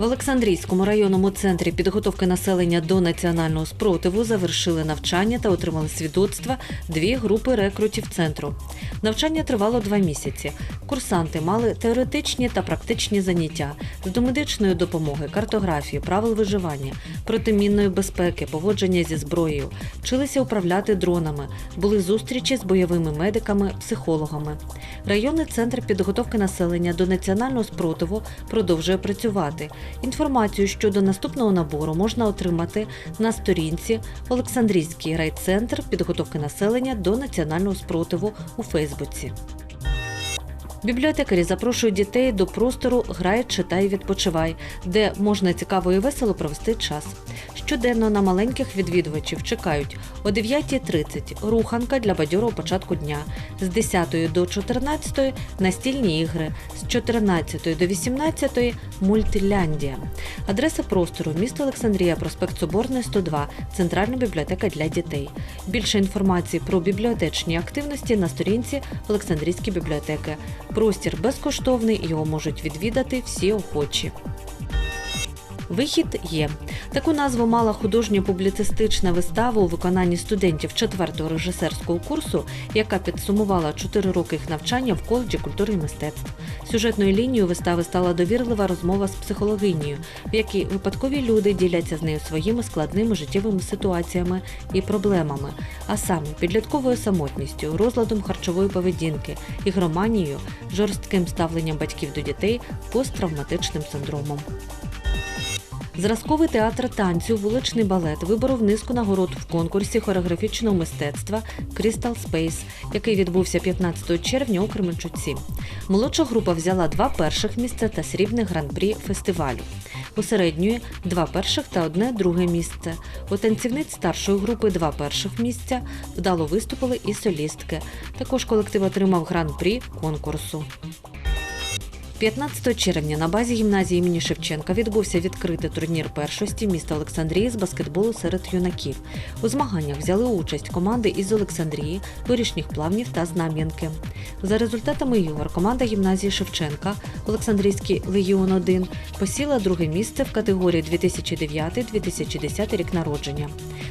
В Олександрійському районному центрі підготовки населення до національного спротиву завершили навчання та отримали свідоцтва дві групи рекрутів центру. Навчання тривало два місяці. Курсанти мали теоретичні та практичні заняття з домедичної допомоги, картографії, правил виживання, протимінної безпеки, поводження зі зброєю, вчилися управляти дронами, були зустрічі з бойовими медиками, психологами. Районний центр підготовки населення до національного спротиву продовжує працювати. Інформацію щодо наступного набору можна отримати на сторінці Олександрійський райцентр підготовки населення до національного спротиву у Фейсбуці. Бібліотекарі запрошують дітей до простору Грай, читай, відпочивай, де можна цікаво і весело провести час. Щоденно на маленьких відвідувачів чекають о 9.30 руханка для бадьорого початку дня, з 10 до 14 настільні ігри, з 14 до 18 мультиляндія. Адреса простору місто Олександрія, проспект Соборний, 102, Центральна бібліотека для дітей. Більше інформації про бібліотечні активності на сторінці Олександрійської бібліотеки. Простір безкоштовний, його можуть відвідати всі охочі. Вихід є. Таку назву мала художньо-публіцистична вистава у виконанні студентів 4-го режисерського курсу, яка підсумувала 4 роки їх навчання в коледжі культури і мистецтв. Сюжетною лінією вистави стала довірлива розмова з психологинею, в якій випадкові люди діляться з нею своїми складними життєвими ситуаціями і проблемами, а саме підлітковою самотністю, розладом харчової поведінки, ігроманією, жорстким ставленням батьків до дітей, посттравматичним синдромом. Зразковий театр танцю, вуличний балет виборов низку нагород в конкурсі хореографічного мистецтва Crystal Space, який відбувся 15 червня у Кременчуці. Молодша група взяла два перших місця та срібне гран-прі фестивалю. У середньої два перших та одне друге місце. У танцівниць старшої групи два перших місця вдало виступили і солістки. Також колектив отримав гран-прі конкурсу. 15 червня на базі гімназії імені Шевченка відбувся відкритий турнір першості міста Олександрії з баскетболу серед юнаків. У змаганнях взяли участь команди із Олександрії, Горішніх плавнів та Знам'янки. За результатами ігор команда гімназії Шевченка Олександрійський Легіон 1 посіла друге місце в категорії 2009-2010 рік народження.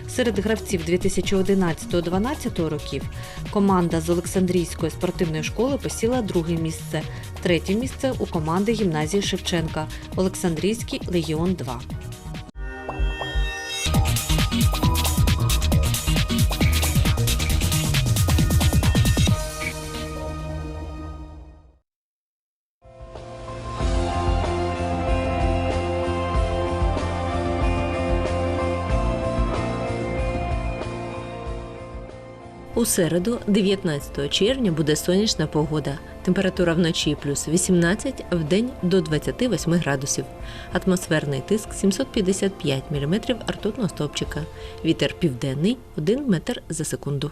Серед гравців 2011-2012 років команда з Олександрійської спортивної школи посіла друге місце, третє місце у команди гімназії Шевченка Олександрійський Легіон 2. У середу, 19 червня, буде сонячна погода. Температура вночі плюс 18, в день до 28 градусів. Атмосферний тиск 755 мм ртутного стовпчика. Вітер південний 1 метр за секунду.